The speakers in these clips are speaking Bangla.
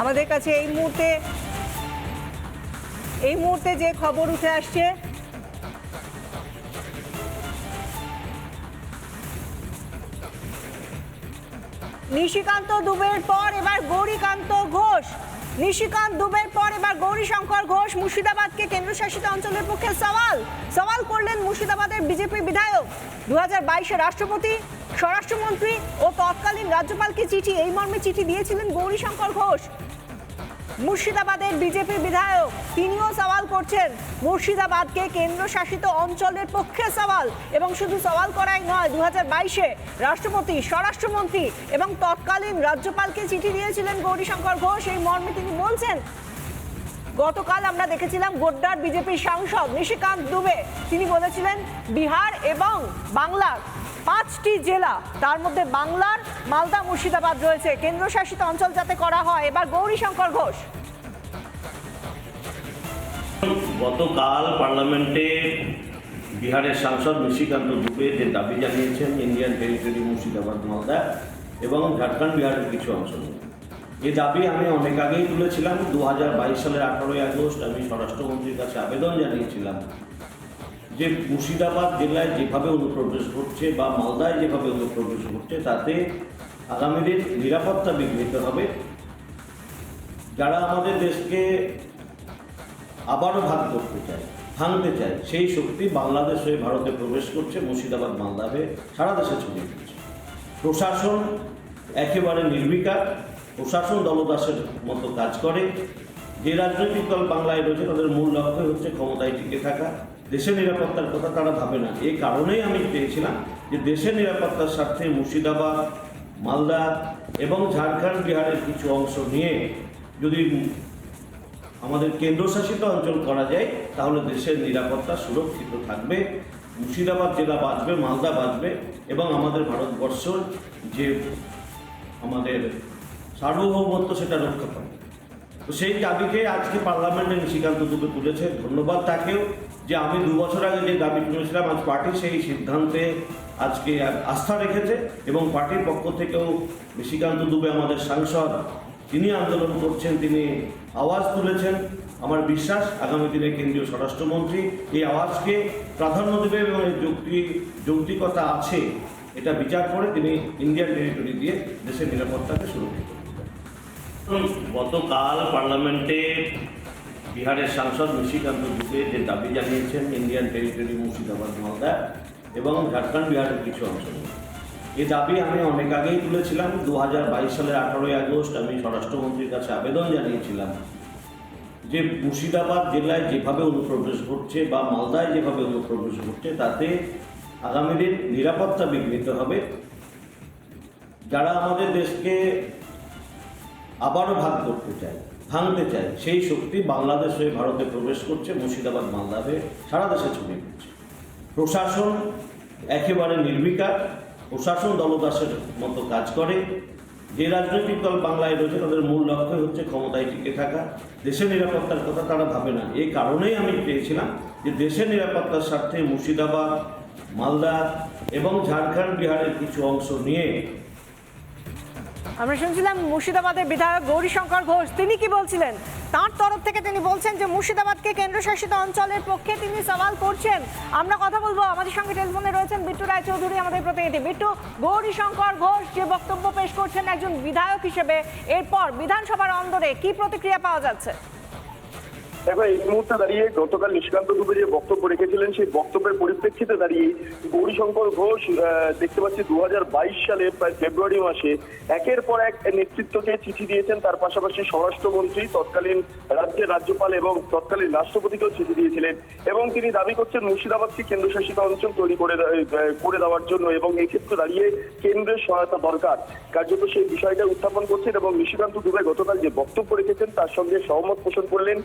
আমাদের কাছে এই মুহূর্তে এই মুহূর্তে যে খবর উঠে আসছে, নিশিকান্ত দুবের পর এবার গৌরীকান্ত ঘোষ। নিশিকান্ত দুবের পর এবার গৌরীশঙ্কর ঘোষ মুর্শিদাবাদকে কেন্দ্রশাসিত অঞ্চলের পক্ষে সওয়াল। সওয়াল করলেন মুর্শিদাবাদের বিজেপি বিধায়ক। দু হাজার রাষ্ট্রপতি, স্বরাষ্ট্রমন্ত্রী ও তৎকালীন রাজ্যপালকে চিঠি, এই মর্মে চিঠি দিয়েছিলেন গৌরীশঙ্কর ঘোষ। মুর্শিদাবাদের বিজেপি বিধায়ক, তিনিও সওয়াল করছেন, মুর্শিদাবাদকে কেন্দ্রশাসিত অঞ্চলের পক্ষে সওয়াল এবং শুধু সওয়াল করাই নয় দু হাজার বাইশে রাষ্ট্রপতি, স্বরাষ্ট্রমন্ত্রী এবং তৎকালীন রাজ্যপালকে চিঠি দিয়েছিলেন গৌরীশঙ্কর ঘোষ। এই মর্মে তিনি বলছেন, গতকাল আমরা দেখেছিলাম গোড্ডার বিজেপির সাংসদ নিশিকান্ত দুবে। তিনি বলেছিলেন, বিহার এবং বাংলার পাঁচটি জেলা, তার মধ্যে বাংলার, মালদা, মুর্শিদাবাদ রয়েছে। কেন্দ্রশাসিত অঞ্চল যাতে করা হয়, এবার গৌরী শঙ্কর ঘোষ। গতকাল পার্লামেন্টে বিহারের সাংসদ নিশিকান্ত দুবে যে দাবি জানিয়েছেন, ইন্ডিয়ান টেরিটরি মুর্শিদাবাদ, মালদা এবং ঝাড়খণ্ড বিহারের কিছু অংশ নিয়ে। এই দাবি আমি অনেক আগেই তুলেছিলাম। দু হাজার বাইশ সালের আঠারোই আগস্ট আমি স্বরাষ্ট্রমন্ত্রীর কাছে আবেদন জানিয়েছিলাম যে মুর্শিদাবাদ জেলায় যেভাবে অনুপ্রবেশ ঘটছে বা মালদায় যেভাবে অনুপ্রবেশ ঘটছে, তাতে আগামী দিন নিরাপত্তা বিঘ্নিত হবে। যারা আমাদের দেশকে আবারও ভাগ করতে চায়, ভাঙতে চায়, সেই শক্তি বাংলাদেশ হয়ে ভারতে প্রবেশ করছে, মুর্শিদাবাদ, মালদা হয়ে সারা দেশে ছড়িয়ে পড়ছে। প্রশাসন একেবারে নির্বিকার, প্রশাসন দলদাসের মতো কাজ করে। যে রাজনৈতিক দল বাংলায় রয়েছে, তাদের মূল লক্ষ্য হচ্ছে ক্ষমতায় টিকে থাকা। দেশের নিরাপত্তার কথা তারা ভাবে না। এই কারণেই আমি চেয়েছিলাম যে দেশের নিরাপত্তার স্বার্থে মুর্শিদাবাদ, মালদা এবং ঝাড়খণ্ড বিহারের কিছু অংশ নিয়ে যদি আমাদের কেন্দ্রশাসিত অঞ্চল করা যায়, তাহলে দেশের নিরাপত্তা সুরক্ষিত থাকবে। মুর্শিদাবাদ জেলা বাঁচবে, মালদা বাঁচবে এবং আমাদের ভারতবর্ষর যে আমাদের সার্বভৌমত্ব সেটা রক্ষা পাবে তো সেই দাবিকে আজকে পার্লামেন্টে নিশিকান্ত দুবে তুলেছে। ধন্যবাদ তাকেও। যে আমি দু বছর আগে যে দাবি করেছিলাম আজ পার্টি সেই সিদ্ধান্তে আজকে আস্থা রেখেছে এবং পার্টির পক্ষ থেকেও নিশিকান্ত দুবে আমাদের সাংসদ, তিনি আন্দোলন করছেন, তিনি আওয়াজ তুলেছেন। আমার বিশ্বাস, আগামী দিনে কেন্দ্রীয় স্বরাষ্ট্রমন্ত্রী এই আওয়াজকে প্রাধান্য দেবে এবং এর যৌক্তি, যৌক্তিকতা আছে, এটা বিচার করে তিনি ইন্ডিয়ান টেরিটরি দিয়ে দেশের নিরাপত্তাকে সুরক্ষিত গতকাল পার্লামেন্টে বিহারের সাংসদ নিশিকান্ত দুবে যে দাবি জানিয়েছেন ইন্ডিয়ান টেরিটরি মুর্শিদাবাদ মালদা এবং ঝাড়খণ্ড বিহারের কিছু অংশ এই দাবি আমি অনেক আগেই তুলেছিলাম দু হাজার বাইশ সালের আঠারোই আগস্ট আমি স্বরাষ্ট্রমন্ত্রীর কাছে আবেদন জানিয়েছিলাম যে মুর্শিদাবাদ জেলায় যেভাবে অনুপ্রবেশ ঘটছে বা মালদায় যেভাবে অনুপ্রবেশ ঘটছে, তাতে আগামী দিন নিরাপত্তা বিঘ্নিত হবে। যারা আমাদের দেশকে আবারও ভাগ করতে চায় ভাঙতে চায় সেই শক্তি বাংলাদেশ হয়ে ভারতে প্রবেশ করছে, মুর্শিদাবাদ মালদা হয়ে সারা দেশে ছড়িয়ে পড়ছে। প্রশাসন একেবারে নির্বিকার, প্রশাসন দলদাসের মতো কাজ করে। যে রাজনৈতিক দল বাংলায় রয়েছে, তাদের মূল লক্ষ্য হচ্ছে ক্ষমতায় টিকে থাকা। দেশের নিরাপত্তার কথা তারা ভাবে না। এই কারণেই আমি পেয়েছিলাম যে দেশের নিরাপত্তার স্বার্থে মুর্শিদাবাদ, মালদা এবং ঝাড়খণ্ড বিহারের কিছু অংশ নিয়ে আমরা শুনছিলাম মুর্শিদাবাদের বিধায়ক গৌরীশঙ্কর ঘোষ। তিনি কি বলছিলেন? তার তরফ থেকে তিনি বলছেন যে মুর্শিদাবাদকে কেন্দ্রশাসিত অঞ্চলের পক্ষে তিনি সওয়াল করছেন। আমরা কথা বলব, আমাদের সঙ্গে টেলিফোনে রয়েছেন বিট্টু রায়চৌধুরী, আমাদের প্রতিনিধি। বিট্টু, গৌরীশঙ্কর ঘোষ যে বক্তব্য পেশ করছেন একজন বিধায়ক হিসেবে, এরপর বিধানসভার অন্দরে কি প্রতিক্রিয়া পাওয়া যাচ্ছে? দেখো এই মুহূর্তে দাঁড়িয়ে গতকাল নিশিকান্ত দুবে যে বক্তব্য রেখেছিলেন, সেই বক্তব্যের পরিপ্রেক্ষিতে দাঁড়িয়ে গৌরীশঙ্কর ঘোষ দেখতে পাচ্ছি দু হাজার বাইশ সালে প্রায় ফেব্রুয়ারি মাসে একের পর এক নেতৃত্বকে চিঠি দিয়েছেন। তার পাশাপাশি স্বরাষ্ট্রমন্ত্রী, তৎকালীন রাজ্যের রাজ্যপাল এবং তৎকালীন রাষ্ট্রপতিকেও চিঠি দিয়েছিলেন এবং তিনি দাবি করছেন, মুর্শিদাবাদকে কেন্দ্রশাসিত অঞ্চল তৈরি করে করে দেওয়ার জন্য এবং এই ক্ষেত্রে দাঁড়িয়ে কেন্দ্রের সহায়তা দরকার। কার্যত সেই বিষয়টা উত্থাপন করছেন এবং নিশিকান্ত দুবে গতকাল যে বক্তব্য রেখেছেন, তার সঙ্গে সহমত পোষণ করলেন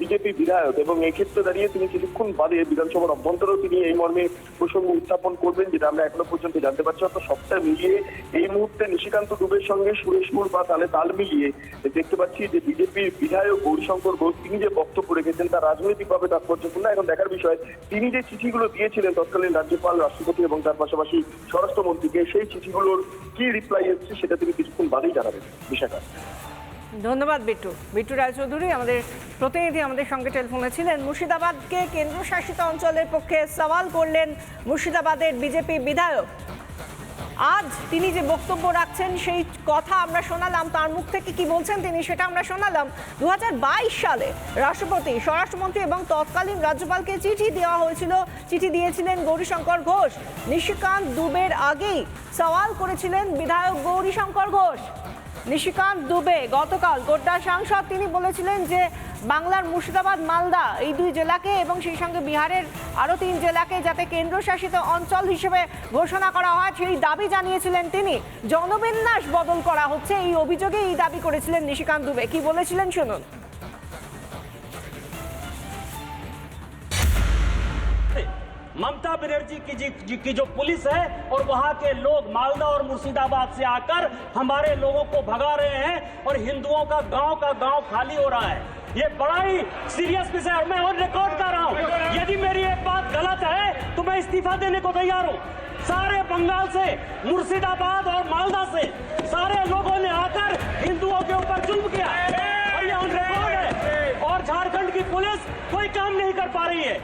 বিজেপি বিধায়ক এবং এই ক্ষেত্রে দাঁড়িয়ে তিনি কিছুক্ষণ বাদে বিধানসভার অভ্যন্তরেও তিনি এই মর্মে প্রসঙ্গ উত্থাপন করবেন, যেটা আমরা এখনও পর্যন্ত জানতে পারছি। অর্থাৎ সবটা মিলিয়ে এই মুহূর্তে নিশিকান্ত দুবের সঙ্গে সুরেশপুর বা তালে তাল মিলিয়ে দেখতে পাচ্ছি যে বিজেপির বিধায়ক গৌরীশঙ্কর ঘোষ, তিনি যে বক্তব্য রেখেছেন তা রাজনৈতিকভাবে তাৎপর্যপূর্ণ এখন দেখার বিষয়, তিনি যে চিঠিগুলো দিয়েছিলেন তৎকালীন রাজ্যপাল, রাষ্ট্রপতি এবং তার পাশাপাশি স্বরাষ্ট্রমন্ত্রীকে, সেই চিঠিগুলোর কি রিপ্লাই এসছে সেটা তিনি কিছুক্ষণ বাদেই জানাবেন। বিষয়টা ধন্যবাদ বিট্টু। বিট্টু রায়চৌধুরী আমাদের প্রতিনিধি আমাদের সঙ্গে টেলিফোনে ছিলেন। মুর্শিদাবাদকে কেন্দ্রশাসিত অঞ্চলের পক্ষে সওয়াল করলেন মুর্শিদাবাদের বিজেপি বিধায়ক। আজ তিনি যে বক্তব্য রাখছেন, সেই কথা আমরা শোনালাম। তার মুখ থেকে কি বলছেন তিনি সেটা আমরা শোনালাম। দু হাজার বাইশ সালে রাষ্ট্রপতি, স্বরাষ্ট্রমন্ত্রী এবং তৎকালীন রাজ্যপালকে চিঠি দেওয়া হয়েছিল। চিঠি দিয়েছিলেন গৌরীশঙ্কর ঘোষ। নিশিকান্ত দুবের আগেই সওয়াল করেছিলেন বিধায়ক গৌরীশঙ্কর ঘোষ। নিশিকান্ত দুবে গতকাল গোড্ডা সাংসদ, তিনি বলেছিলেন যে বাংলার মুর্শিদাবাদ, মালদা এই দুই জেলাকে এবং সেই সঙ্গে বিহারের আরও তিন জেলাকে যাতে কেন্দ্রশাসিত অঞ্চল হিসেবে ঘোষণা করা হয়, সেই দাবি জানিয়েছিলেন তিনি। জনবিন্যাস বদল করা হচ্ছে, এই অভিযোগে এই দাবি করেছিলেন নিশিকান্ত দুবে। কি বলেছিলেন শুনুন। ममता बनर्जी की जी, जी, की जो पुलिस है और वहाँ के लोग मालदा और मुर्शिदाबाद से आकर हमारे लोगों को भगा रहे हैं और हिंदुओं का गाँव का गाँव खाली हो रहा है। ये बड़ा ही सीरियस विषय है। मैं और रिकॉर्ड कर रहा हूँ। यदि मेरी एक बात गलत है तो मैं इस्तीफा देने को तैयार हूँ। सारे बंगाल से मुर्शिदाबाद और मालदा से सारे लोगों ने आकर हिंदुओं के ऊपर जुल्म किया और ये ऑन रिकॉर्ड है और झारखंड की पुलिस कोई काम नहीं कर पा रही है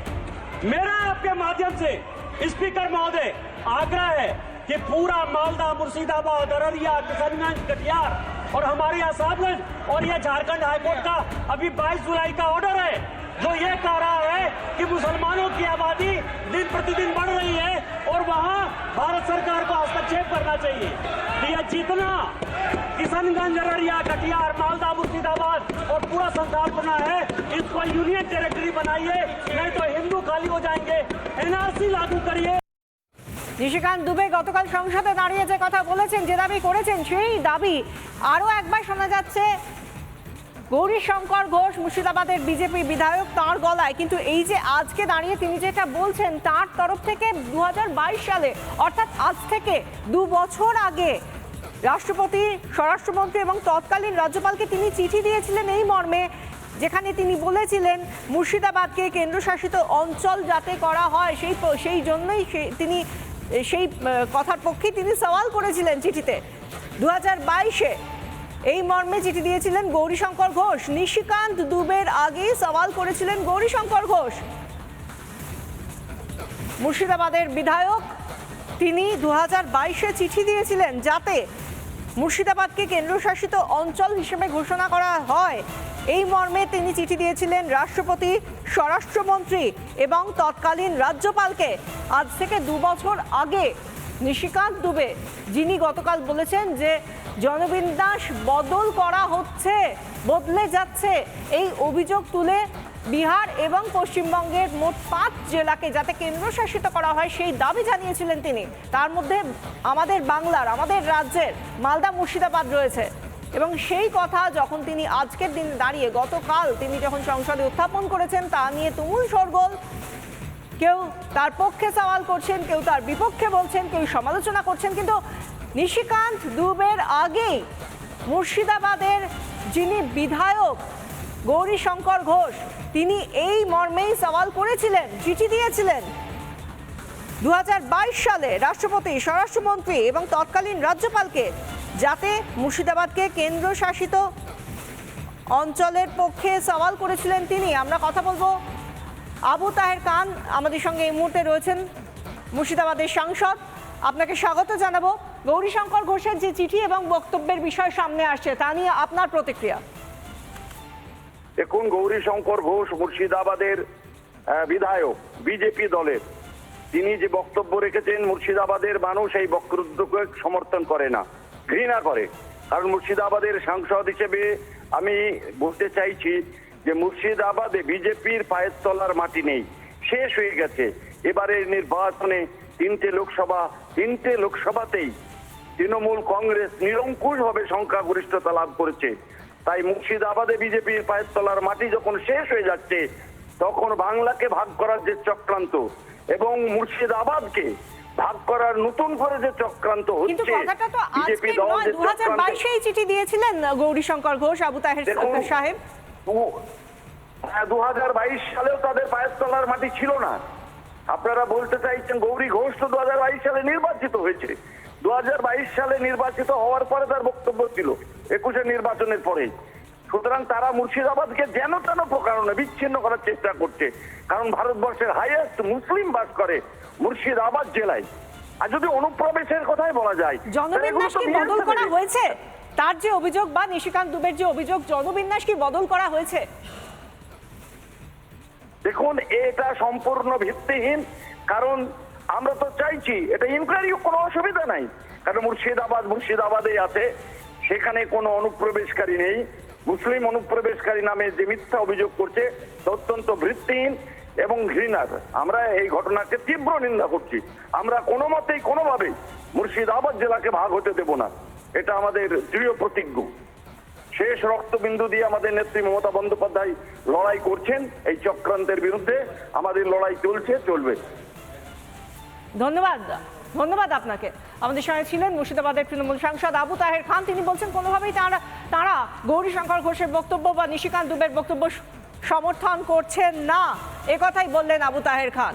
मेरा आपके माध्यम से। स्पीकर महोदय, आग्रह है कि पूरा मालदा, मुर्शिदाबाद, अररिया, किशनगंज, कटिहार और हमारे यहाँ साहबगंज और यह झारखंड हाईकोर्ट का अभी 22 जुलाई का ऑर्डर है, जो ये कह रहा है कि मुसलमानों की आबादी प्रतिदिन बढ़ रही है और वहाँ भारत सरकार को हस्तक्षेप करना चाहिए कि ये जितना किशनगंज अररिया कटिहार मालदा मुर्शिदाबाद और पूरा संसार बना है इसको यूनियन टेरिटरी बनाइए नहीं तो हिंदू खाली हो जाएंगे एनआरसी लागू करिए নিশিকান্ত দুবে গতকাল সংসদে দাঁড়িয়ে যে কথা বলেছেন যে দাবি করেছেন সেই দাবি আরও একবার শোনা যাচ্ছে গৌরী শঙ্কর ঘোষ, মুর্শিদাবাদের বিজেপি বিধায়ক, তাঁর গলায়। কিন্তু এই যে আজকে দাঁড়িয়ে তিনি যেটা বলছেন, তার তরফ থেকে দু হাজার বাইশ সালে, অর্থাৎ আজ থেকে দু বছর আগে, রাষ্ট্রপতি, স্বরাষ্ট্রমন্ত্রী এবং তৎকালীন রাজ্যপালকে তিনি চিঠি দিয়েছিলেন এই মর্মে, যেখানে তিনি বলেছিলেন, মুর্শিদাবাদকে কেন্দ্রশাসিত অঞ্চল যাতে করা হয়, সেই সেই জন্যই তিনি সেই কথার পক্ষে তিনি সওয়াল করেছিলেন চিঠিতে। দু হাজার বাইশে এই মর্মে চিঠি দিয়েছিলেন গৌরীশঙ্কর ঘোষ। নিশিকান্ত দুবের আগেই সওয়াল করেছিলেন গৌরীশঙ্কর ঘোষ। মুর্শিদাবাদের বিধায়ক, তিনি দু হাজার চিঠি দিয়েছিলেন যাতে মুর্শিদাবাদকে কেন্দ্রশাসিত অঞ্চল হিসেবে ঘোষণা করা হয়। এই মর্মে তিনি চিঠি দিয়েছিলেন রাষ্ট্রপতি, স্বরাষ্ট্রমন্ত্রী এবং তৎকালীন রাজ্যপালকে। আজ থেকে দু বছর আগে নিশিকান্ত দুবে, যিনি গতকাল বলেছেন যে জনবিন্যাস বদল করা হচ্ছে, বদলে যাচ্ছে। এই অভিযোগ তুলে বিহার এবং পশ্চিমবঙ্গের মোট পাঁচ জেলাকে যাতে কেন্দ্রশাসিত করা হয় সেই দাবি জানিয়েছিলেন তিনি। তার মধ্যে আমাদের বাংলার, আমাদের রাজ্যের মালদা মুর্শিদাবাদ রয়েছে। এবং সেই কথা যখন তিনি আজকের দিন দাঁড়িয়ে গতকাল তিনি যখন সংসদে উত্থাপন করেছেন, তা নিয়ে তুমুল শোরগোল কেউ তার পক্ষে সওয়াল করছেন, কেউ তার বিপক্ষে বলছেন, কেউ সমালোচনা করছেন, কিন্তু নিশিকান্ত দুবের আগেই মুর্শিদাবাদের যিনি বিধায়ক গৌরী শঙ্কর ঘোষ, তিনি এই মর্মেই সওয়াল করেছিলেন, চিঠি দিয়েছিলেন। দু হাজার বাইশ সালে রাষ্ট্রপতি, স্বরাষ্ট্রমন্ত্রী এবং তৎকালীন রাজ্যপালকে যাতে মুর্শিদাবাদকে কেন্দ্রশাসিত অঞ্চলের পক্ষে সওয়াল করেছিলেন তিনি। আমরা কথা বলব আবু তাহের খান আমাদের সঙ্গে এই মুহূর্তে রয়েছেন মুর্শিদাবাদের সাংসদ। আপনাকে স্বাগত জানাব। গৌরীশঙ্কর ঘোষের যে চিঠি এবং বক্তব্যের বিষয় সামনে আসছে, তা নিয়ে আপনার প্রতিক্রিয়া। দেখুন, গৌরীশঙ্কর ঘোষ মুর্শিদাবাদের বিধায়ক, বিজেপি দলের। তিনি যে বক্তব্য রেখেছেন, মুর্শিদাবাদের মানুষ এই বক্তব্যকে সমর্থন করে না, ঘৃণা করে। কারণ মুর্শিদাবাদের সাংসদ হিসেবে আমি বলতে চাইছি যে মুর্শিদাবাদে বিজেপির পায়ের তলার মাটি নেই শেষ হয়ে গেছে। এবারের নির্বাচনে তিনটে লোকসভা তিনটে লোকসভাতেই তৃণমূল কংগ্রেস নিরঙ্কুশভাবে সংখ্যাগরিষ্ঠতা লাভ করেছে। তাই মুর্শিদাবাদে বিজেপির পায়ের তলার মাটি যখন শেষ হয়ে যাচ্ছে তখন বাংলাকে ভাগ করার যে চক্রান্ত এবং মুর্শিদাবাদকে ভাগ করার নতুন করে যে চক্রান্ত হচ্ছে কথাটা তো বিজেপি আজকে দল নয় দু হাজার বাইশেই চিঠি দিয়েছিলেন গৌরীশঙ্কর ঘোষ আবু তাহের সাহেব। দু হাজার বাইশ সালেও তাদের পায়ের তলার মাটি ছিল না। আপনারা বলতে চাইছেন গৌরী ঘোষ তো দু হাজার বাইশ সালে নির্বাচিত হয়েছে। দু সালে নির্বাচিত হওয়ার পরে তার বক্তব্য ছিল একুশে নির্বাচনের পরে। সুতরাং তারা মুর্শিদাবাদকে যেন তেন প্রকারণে বিচ্ছিন্ন করার চেষ্টা করছে কারণ ভারতবর্ষের হাইয়েস্ট মুসলিম বাস করে মুর্শিদাবাদ জেলায়। আর যদি অনুপ্রবেশের কথাই বলা যায় বদল করা হয়েছে? তার যে অভিযোগ বা নিশিকান্ত দুবের যে অভিযোগ জনবিন্যাস কি বদল করা হয়েছে? দেখুন, এটা সম্পূর্ণ ভিত্তিহীন, কারণ আমরা তো চাইছি, এটা ইনকোয়ারি কোনো অসুবিধা নাই। কারণ মুর্শিদাবাদ মুর্শিদাবাদে আছে, সেখানে কোনো অনুপ্রবেশকারী নেই। মুসলিম অনুপ্রবেশকারী নামে যে মিথ্যা অভিযোগ করছে অত্যন্ত ভিত্তিহীন এবং ঘৃণার। আমরা এই ঘটনাকে তীব্র নিন্দা করছি। আমরা কোনো মতেই কোনোভাবেই মুর্শিদাবাদ জেলাকে ভাগ হতে দেব না। এটা আমাদের দৃঢ় প্রতিজ্ঞ। শেষ রক্তবিন্দু দিয়ে আমাদের নেত্রী মমতা বন্দ্যোপাধ্যায় লড়াই করছেন, এই চক্রান্তের বিরুদ্ধে আমাদের লড়াই চলছে, চলবে। ধন্যবাদ ধন্যবাদ আপনাকে। আমাদের সঙ্গে ছিলেন মুর্শিদাবাদের তৃণমূল সাংসদ আবু তাহের খান। তিনি বলছেন, কোনোভাবেই তারা তারা গৌরীশঙ্কর ঘোষের বক্তব্য বা নিশিকান্ত দুবের বক্তব্য সমর্থন করছেন না। এ কথাই বললেন আবু তাহের খান।